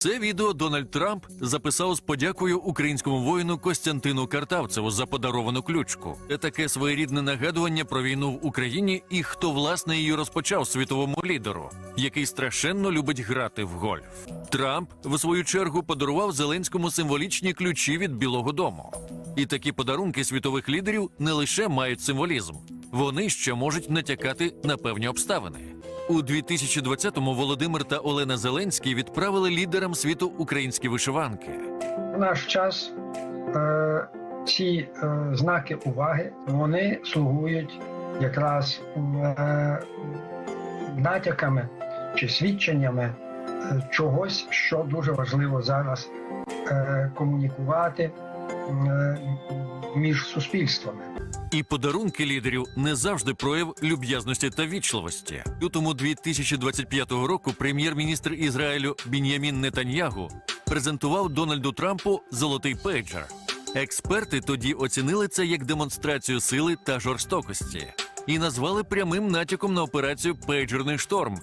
Це відео Дональд Трамп записав з подякою українському воїну Костянтину Картавцеву за подаровану ключку. Це таке своєрідне нагадування про війну в Україні і хто власне її розпочав світовому лідеру, який страшенно любить грати в гольф. Трамп, в свою чергу, подарував Зеленському символічні ключі від Білого Дому. І такі подарунки світових лідерів не лише мають символізм, вони ще можуть натякати на певні обставини. У 2020-му Володимир та Олена Зеленський відправили лідерам світу українські вишиванки. В наш час е, ці е, знаки уваги вони слугують якраз е, натяками чи свідченнями е, чогось, що дуже важливо зараз е, комунікувати е, між суспільствами. І подарунки лідерів не завжди прояв люб'язності та вічливості. Лютому 2025 року прем'єр-міністр Ізраїлю Бін'ямін Нетаньягу презентував Дональду Трампу золотий пейджер. Експерти тоді оцінили це як демонстрацію сили та жорстокості і назвали прямим натяком на операцію Пейджерний шторм,